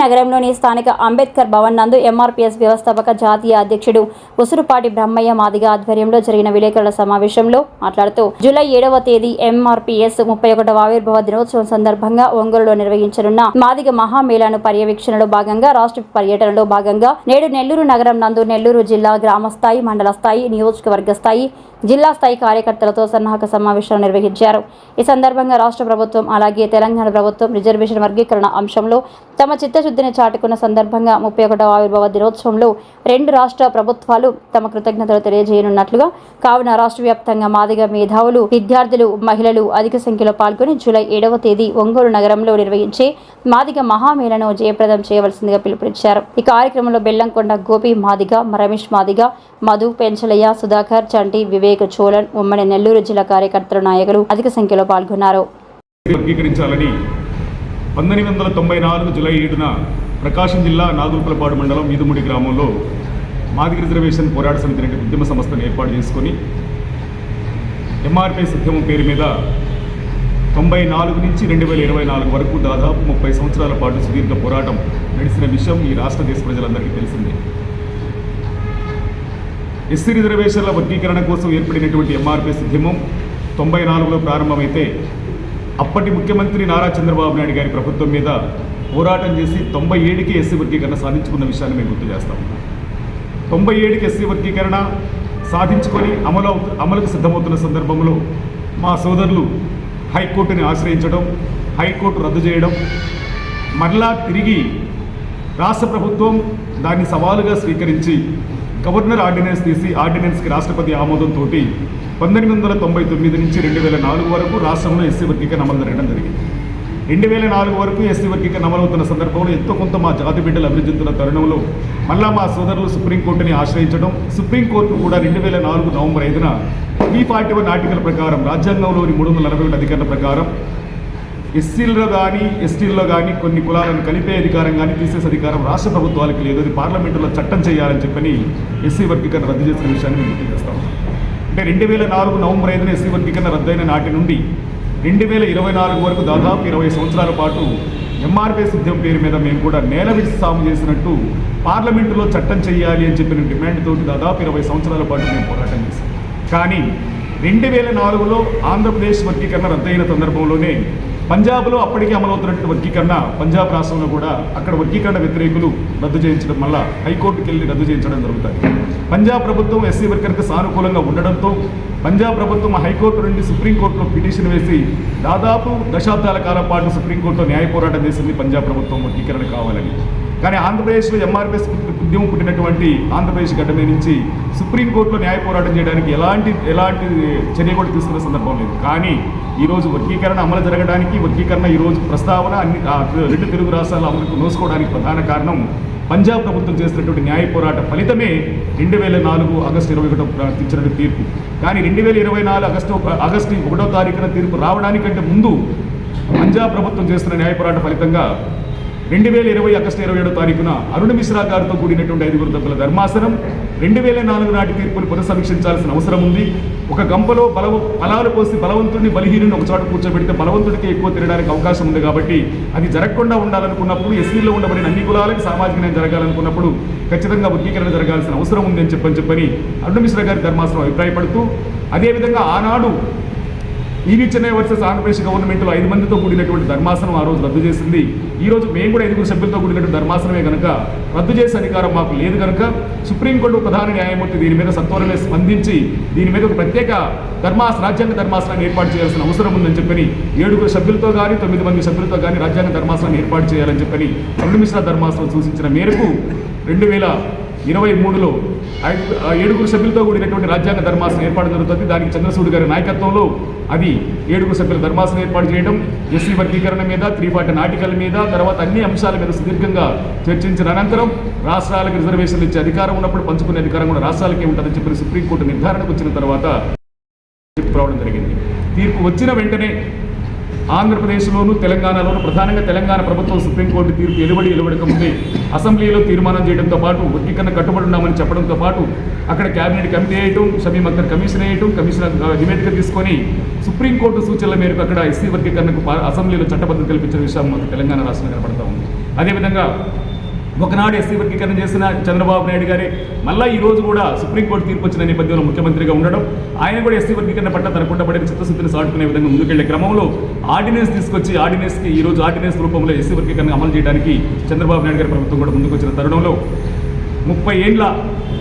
నగరంలోని స్థానిక అంబేద్కర్ భవన్ నందు ఎంఆర్పీఎస్ వ్యవస్థాపక జాతీయ అధ్యక్షుడు ఉసురుపాటి బ్రహ్మయ్య మాదిగ ఆధ్వర్యంలో జరిగిన విలేకరుల సమావేశంలో మాట్లాడుతూ జూలై ఏడవ తేదీ ఎంఆర్పీఎస్ ముప్పై ఒకటవ ఆవిర్భావ దినోత్సవం సందర్భంగా ఒంగోలులో నిర్వహించనున్న మాదిగ మహామేళాను పర్యవేక్షణలో భాగంగా రాష్ట్ర పర్యటనలో భాగంగా నేడు నెల్లూరు నగరం నందు నెల్లూరు జిల్లా గ్రామ స్థాయి మండల స్థాయి నియోజకవర్గ స్థాయి జిల్లా స్థాయి కార్యకర్తలతో సన్నాహక సమావేశాలు నిర్వహించారు. ఈ సందర్భంగా రాష్ట్ర ప్రభుత్వం అలాగే తెలంగాణ ప్రభుత్వం రిజర్వేషన్ వర్గీకరణ అంశంలో తమ చిత్తశుద్ధిని చాటుకున్న సందర్భంగా ముప్పై ఒకటవ ఆవిర్భావ దినోత్సవంలో రెండు రాష్ట్ర ప్రభుత్వాలు తమ కృతజ్ఞతలు తెలియజేయనున్నట్లుగా కావున రాష్ట్ర వ్యాప్తంగా మాదిగ మేధావులు విద్యార్థులు మహిళలు అధిక సంఖ్యలో పాల్గొని జూలై ఏడవ తేదీ ఒంగోలు నగరంలో నిర్వహించే మాదిగ మహామేళను జయప్రదం చేయవలసిందిగా పిలుపునిచ్చారు. ఈ కార్యక్రమంలో బెల్లంకొండ గోపి మాదిగ రమేష్ మాదిగ మధు పెంచలయ్య సుధాకర్ చంటి వివేక్ చోళన్ ఉమ్మడి నెల్లూరు జిల్లా కార్యకర్తల నాయకులు అధిక సంఖ్యలో పాల్గొన్నారు. వర్గీకరించాలని పంతొమ్మిది వందల తొంభై నాలుగు జూలై ఏడున ప్రకాశం జిల్లా నాగులపలపాడు మండలం ఈదుముడి గ్రామంలో మాదిక రిజర్వేషన్ పోరాట సమితి అనే ఉద్యమ సంస్థను ఏర్పాటు చేసుకొని ఎంఆర్పీ ఉద్యమం పేరు మీద తొంభై నాలుగు నుంచి రెండు వేల ఇరవై నాలుగు వరకు దాదాపు ముప్పై సంవత్సరాల పాటు సుదీర్ఘ పోరాటం నడిచిన విషయం ఈ రాష్ట్ర దేశ ప్రజలందరికీ తెలిసిందే. ఎస్సీ రిజర్వేషన్ల వర్గీకరణ కోసం ఏర్పడినటువంటి ఎంఆర్పీఎస్ ఉద్యమం తొంభై నాలుగులో ప్రారంభమైతే అప్పటి ముఖ్యమంత్రి నారా చంద్రబాబు నాయుడు గారి ప్రభుత్వం మీద పోరాటం చేసి తొంభై ఏడుకి ఎస్సీ వర్గీకరణ సాధించుకున్న విషయాన్ని మేము గుర్తు చేస్తాం. తొంభై ఏడుకి ఎస్సీ వర్గీకరణ సాధించుకొని అమలు అమలుకు సిద్ధమవుతున్న సందర్భంలో మా సోదరులు హైకోర్టుని ఆశ్రయించడం హైకోర్టు రద్దు చేయడం మరలా తిరిగి రాష్ట్ర ప్రభుత్వం దాన్ని సవాలుగా స్వీకరించి గవర్నర్ ఆర్డినెన్స్ తీసి ఆర్డినెన్స్కి రాష్ట్రపతి ఆమోదంతో పంతొమ్మిది వందల తొంభై తొమ్మిది నుంచి రెండు వేల నాలుగు వరకు రాష్ట్రంలో ఎస్సీ వర్గీకరణ అమలు జరగడం జరిగింది. రెండు వేల నాలుగు వరకు ఎస్సీ వర్గీకరణ అమలవుతున్న సందర్భంలో ఎంతో కొంత మా జాతి బిడ్డలు అభివృద్ధి చెందుతున్న తరుణంలో మళ్ళా మా సోదరులు సుప్రీంకోర్టుని ఆశ్రయించడం సుప్రీంకోర్టు కూడా రెండు వేల నాలుగు నవంబర్ ఐదున త్రీ ఫార్టీ వన్ ఆర్టికల్ ప్రకారం రాజ్యాంగంలోని మూడు వందల నలభై ఒకటి ప్రకారం ఎస్సీల్లో కానీ ఎస్టీల్లో కానీ కొన్ని కులాలను కలిపే అధికారం కానీ తీసేసే అధికారం రాష్ట్ర ప్రభుత్వాలకు లేదు. అది పార్లమెంటులో చట్టం చేయాలని చెప్పని ఎస్సీ వర్గీకరణ రద్దు చేసిన విషయాన్ని మేము గుర్తు చేస్తాం. అంటే రెండు వేల నాలుగు నవంబర్ ఐదున ఎస్సీ వర్గీకరణ రద్దయిన నాటి నుండి రెండు వేల ఇరవై నాలుగు వరకు దాదాపు ఇరవై సంవత్సరాల పాటు ఎంఆర్పీ ఉద్యమం పేరు మీద మేము కూడా నేల విడిచి సాము చేసినట్టు పార్లమెంటులో చట్టం చేయాలి అని చెప్పిన డిమాండ్ తోటి దాదాపు ఇరవై సంవత్సరాల పాటు మేము పోరాటం చేసాం కానీ రెండు వేల నాలుగులో ఆంధ్రప్రదేశ్ వర్గీకరణ రద్దయిన సందర్భంలోనే పంజాబ్లో అప్పటికే అమలవుతున్నటువంటి వర్గీకరణ పంజాబ్ రాష్ట్రంలో కూడా అక్కడ వర్గీకరణ వ్యతిరేకులు రద్దు చేయించడం వల్ల హైకోర్టుకి వెళ్ళి రద్దు చేయించడం జరుగుతుంది పంజాబ్ ప్రభుత్వం ఎస్సీ వర్గర్కి సానుకూలంగా ఉండడంతో పంజాబ్ ప్రభుత్వం హైకోర్టు నుండి సుప్రీంకోర్టులో పిటిషన్ వేసి దాదాపు దశాబ్దాల కాలం పాటు సుప్రీంకోర్టులో న్యాయ పోరాటం చేసింది పంజాబ్ ప్రభుత్వం వర్గీకరణ కావాలని. కానీ ఆంధ్రప్రదేశ్లో ఎంఆర్పిఎస్ ఉద్యమం పుట్టినటువంటి ఆంధ్రప్రదేశ్ గడ్డ మీద నుంచి సుప్రీంకోర్టులో న్యాయ పోరాటం చేయడానికి ఎలాంటి ఎలాంటి చర్య కూడా తీసుకున్న సందర్భం లేదు. కానీ ఈరోజు వర్గీకరణ అమలు జరగడానికి వర్గీకరణ ఈరోజు ప్రస్తావన అన్ని రెండు తెలుగు రాష్ట్రాల అమలుకు నోసుకోవడానికి ప్రధాన కారణం పంజాబ్ ప్రభుత్వం చేసినటువంటి న్యాయ పోరాట ఫలితమే రెండు వేల నాలుగు ఆగస్టు ఇరవై ఒకటో ఇచ్చినటువంటి తీర్పు. కానీ రెండు వేల ఇరవై నాలుగు ఆగస్టు ఆగస్టు ఒకటో తారీఖున తీర్పు రావడానికంటే ముందు పంజాబ్ ప్రభుత్వం చేస్తున్న న్యాయ పోరాట ఫలితంగా రెండు వేల ఇరవై ఆగస్టు ఇరవై ఏడో తారీఖున అరుణ మిశ్రా గారితో కూడినటువంటి ఐదుగురు సభ్యుల ధర్మాసనం. రెండు వేల నాలుగు నాటి తీర్పును పునఃసమీక్షించాల్సిన అవసరం ఉంది. ఒక గంపలో బలవ బలాలు పోసి బలవంతుడిని బలహీనుని ఒక చోట కూర్చోబెడితే బలవంతుడికి ఎక్కువ తినడానికి అవకాశం ఉంది కాబట్టి అది జరగకుండా ఉండాలనుకున్నప్పుడు ఎస్సీలో ఉండబడిన అన్ని కులాలకు సామాజిక న్యాయం జరగాలనుకున్నప్పుడు ఖచ్చితంగా వర్గీకరణ జరగాల్సిన అవసరం ఉంది అని చెప్పని చెప్పని అరుణ మిశ్రా గారి ధర్మాసనం అభిప్రాయపడుతూ అదేవిధంగా ఆనాడు ఈవీ చెన్నై వర్సెస్ ఆంధ్రప్రదేశ్ గవర్నమెంట్లో ఐదు మందితో కూడినటువంటి ధర్మాసనం ఆ రోజు రద్దు చేసింది. ఈ రోజు మేము కూడా ఐదుగురు సభ్యులతో కూడినటువంటి ధర్మాసనమే కనుక రద్దు చేసే అధికారం మాకు లేదు కనుక సుప్రీంకోర్టు ప్రధాన న్యాయమూర్తి దీని మీద సత్వరమే స్పందించి దీని మీద ఒక ప్రత్యేక ధర్మాస రాజ్యాంగ ధర్మాసనాన్ని ఏర్పాటు చేయాల్సిన అవసరం ఉందని చెప్పని ఏడుగురు సభ్యులతో కానీ తొమ్మిది మంది సభ్యులతో కానీ రాజ్యాంగ ధర్మాసనాన్ని ఏర్పాటు చేయాలని చెప్పని రెండు మిశ్రా ధర్మాసనం సూచించిన మేరకు రెండు వేల ఇరవై మూడులో ఏడుగురు సభ్యులతో కూడినటువంటి రాజ్యాంగ ధర్మాసనం ఏర్పాటు జరుగుతుంది. దానికి చంద్రసూడి గారి నాయకత్వంలో అది ఏడుగురు సభ్యుల ధర్మాసనం ఏర్పాటు చేయడం ఎస్సీ వర్గీకరణ మీద త్రీ ఫార్టీ నాటికల మీద తర్వాత అన్ని అంశాల మీద సుదీర్ఘంగా చర్చించిన అనంతరం రాష్ట్రాలకు రిజర్వేషన్లు ఇచ్చే అధికారం ఉన్నప్పుడు పంచుకునే అధికారం కూడా రాష్ట్రాలకే ఉంటుందని చెప్పి సుప్రీంకోర్టు నిర్ధారణకు వచ్చిన తర్వాత తీర్పు రావడం జరిగింది. తీర్పు వచ్చిన వెంటనే ఆంధ్రప్రదేశ్లోను తెలంగాణలోను ప్రధానంగా తెలంగాణ ప్రభుత్వం సుప్రీంకోర్టు తీర్పు ఎలుబడి ఎలుబడకముందే అసెంబ్లీలో తీర్మానం చేయడంతో పాటు వర్గీకరణ కట్టుబడి ఉన్నామని చెప్పడంతో పాటు అక్కడ కేబినెట్ కమిటీ వేయటం షమీం అఖ్తర్ కమిషన్ వేయటం కమిషనర్ ఆ, తీసుకొని సుప్రీంకోర్టు సూచనల మేరకు అక్కడ ఎస్సీ వర్గీకరణకు అసెంబ్లీలో చట్టబద్ధత కల్పించిన విషయం తెలంగాణ రాష్ట్రంలో కనపడతా ఉంది. అదేవిధంగా ఒకనాడు ఎస్సీ వర్గీకరణ చేసిన చంద్రబాబు నాయుడు గారే మళ్ళీ ఈ రోజు కూడా సుప్రీంకోర్టు తీర్పు వచ్చిన నేపథ్యంలో ముఖ్యమంత్రిగా ఉండడం ఆయన కూడా ఎస్సీ వర్గీకరణ పట్ల తనకుండా పడిన చిత్తశుద్ధిని సాటుకునే విధంగా ముందుకెళ్ళే క్రమంలో ఆర్డినెన్స్ తీసుకొచ్చి ఆర్డినెన్స్కి ఈ రోజు ఆర్డినెన్స్ రూపంలో ఎస్సీ వర్గీకరణ అమలు చేయడానికి చంద్రబాబు నాయుడు గారి ప్రభుత్వం కూడా ముందుకు వచ్చిన తరుణంలో ముప్పై ఏండ్ల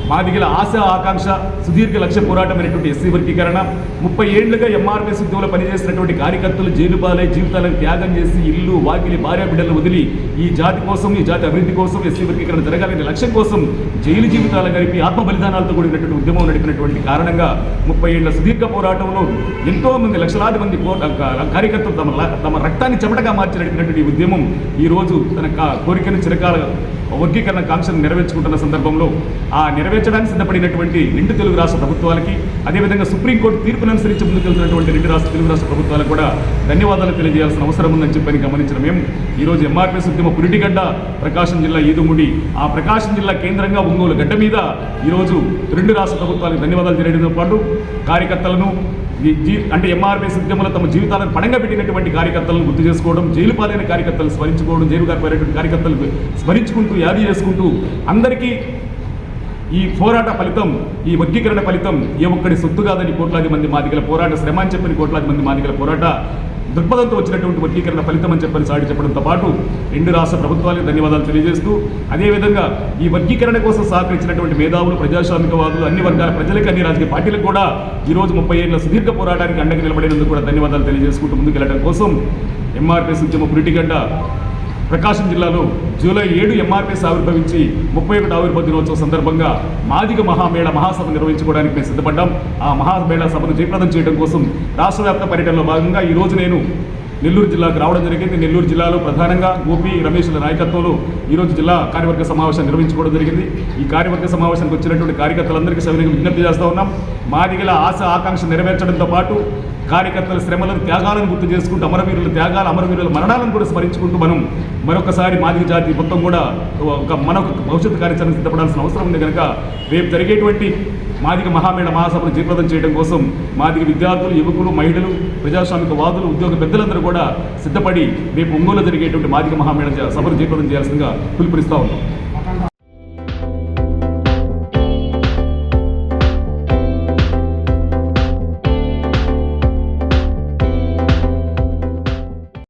మాదిగల ఆశ ఆకాంక్ష సుదీర్ఘ లక్ష్య పోరాటమైనటువంటి ఎస్సీ వర్గీకరణ ముప్పై ఏండ్లుగా ఎంఆర్ఎస్ ఉద్యమంలో పనిచేసినటువంటి కార్యకర్తలు జైలు పాలై జీవితాలను త్యాగం చేసి ఇల్లు వాకిలి భార్య బిడ్డలను వదిలి ఈ జాతి కోసం ఈ జాతి అభివృద్ధి కోసం ఎస్సీ వర్గీకరణ జరగాలనే లక్ష్యం కోసం జైలు జీవితాలు గడిపి ఆత్మ బలిదానాలతో కూడినటువంటి ఉద్యమం నడిపినటువంటి కారణంగా ముప్పై ఏళ్ళ సుదీర్ఘ పోరాటంలో ఎంతో మంది లక్షలాది మంది కార్యకర్తలు తమ తమ రక్తాన్ని చెమటగా మార్చి నడిపినటువంటి ఉద్యమం ఈ రోజు తన కా- కోరికను చిరకాల వర్గీకరణ కాంక్షను నెరవేర్చుకుంటున్న సందర్భం సందర్భంలో ఆ నెరవేర్చడానికి సిద్ధపడినటువంటి రెండు తెలుగు రాష్ట్ర ప్రభుత్వాలకి అదేవిధంగా సుప్రీంకోర్టు తీర్పును అనుసరించి ముందుకెళ్తున్నటువంటి రెండు రాష్ట్ర తెలుగు రాష్ట్ర ప్రభుత్వాలకు కూడా ధన్యవాదాలు తెలియజేయాల్సిన అవసరం ఉందని చెప్పని గమనించిన మేము ఈరోజు ఎంఆర్పీఎస్ ఉద్యమ పురిటిగడ్డ ప్రకాశం జిల్లా ఈదుముడి ఆ ప్రకాశం జిల్లా కేంద్రంగా ఒంగోలు గడ్డ మీద ఈరోజు రెండు రాష్ట్ర ప్రభుత్వాలకు ధన్యవాదాలు తెలియడంతో పాటు కార్యకర్తలను అంటే ఎంఆర్పీ ఉద్యమంలో తమ జీవితాలను పణంగా పెట్టినటువంటి కార్యకర్తలను గుర్తు చేసుకోవడం జైలు పాలైన కార్యకర్తలు స్మరించుకోవడం జైలు గారిపోయినటువంటి కార్యకర్తలు స్మరించుకుంటూ యాది చేసుకుంటూ అందరికీ ఈ పోరాట ఫలితం ఈ వర్గీకరణ ఫలితం ఏ ఒక్కడి సొత్తు కాదని కోట్లాది మంది మాదిగల పోరాట శ్రమ అని చెప్పిన కోట్లాది మంది మాదిగల పోరాట దృక్పథంతో వచ్చినటువంటి వర్గీకరణ ఫలితం అని చెప్పని సాటి చెప్పడంతో పాటు రెండు రాష్ట్ర ప్రభుత్వాలకు ధన్యవాదాలు తెలియజేస్తూ అదేవిధంగా ఈ వర్గీకరణ కోసం సహకరించినటువంటి మేధావులు ప్రజాస్వామికవాదులు అన్ని వర్గాల ప్రజలకు అన్ని రాజకీయ పార్టీలకు కూడా ఈ రోజు ముప్పై ఏళ్ళ సుదీర్ఘ పోరాటానికి అండగా నిలబడినందుకు కూడా ధన్యవాదాలు తెలియజేసుకుంటూ ముందుకెళ్ళడం కోసం ఎంఆర్పీఎస్ ఉద్యమ పురిటిగడ్డ ప్రకాశం జిల్లాలో జూలై ఏడు ఎంఆర్పీఎస్ ఆవిర్భవించి ముప్పై ఒకటి ఆవిర్భావ దినోత్సవం సందర్భంగా మాదిగ మహామేళ మహాసభ నిర్వహించుకోవడానికి మేము సిద్ధపడ్డాం. ఆ మహామేళ సభను జయప్రదం చేయడం కోసం రాష్ట్ర వ్యాప్త పర్యటనలో భాగంగా ఈ రోజు నేను నెల్లూరు జిల్లాకు రావడం జరిగింది. నెల్లూరు జిల్లాలో ప్రధానంగా గోపి రమేష్ల నాయకత్వంలో ఈరోజు జిల్లా కార్యవర్గ సమావేశం నిర్వహించుకోవడం జరిగింది. ఈ కార్యవర్గ సమావేశానికి వచ్చినటువంటి కార్యకర్తలందరికీ సవినీయంగా విజ్ఞప్తి చేస్తూ ఉన్నాం. మాదిగల ఆశ ఆకాంక్ష నెరవేర్చడంతో పాటు కార్యకర్తల శ్రమలను త్యాగాలను గుర్తు చేసుకుంటూ అమరవీరుల త్యాగాలు అమరవీరుల మరణాలను కూడా స్మరించుకుంటూ మనం మరొకసారి మాదిగ జాతి మొత్తం కూడా ఒక మన భవిష్యత్తు కార్యాచరణ సిద్ధపడాల్సిన అవసరం ఉంది కనుక రేపు జరిగేటువంటి మాదిగ మహామేళ మహాసభను జీప్రదం చేయడం కోసం మాదిగ విద్యార్థులు యువకులు మహిళలు ప్రజాస్వామిక వాదులు ఉద్యోగ పెద్దలందరూ కూడా సిద్ధపడి రేపు ఒంగోలు జరిగేటువంటి మాదిగ మహామేళ సభను జీప్రదం చేయాల్సిందిగా పిలుపునిస్తా ఉన్నాం.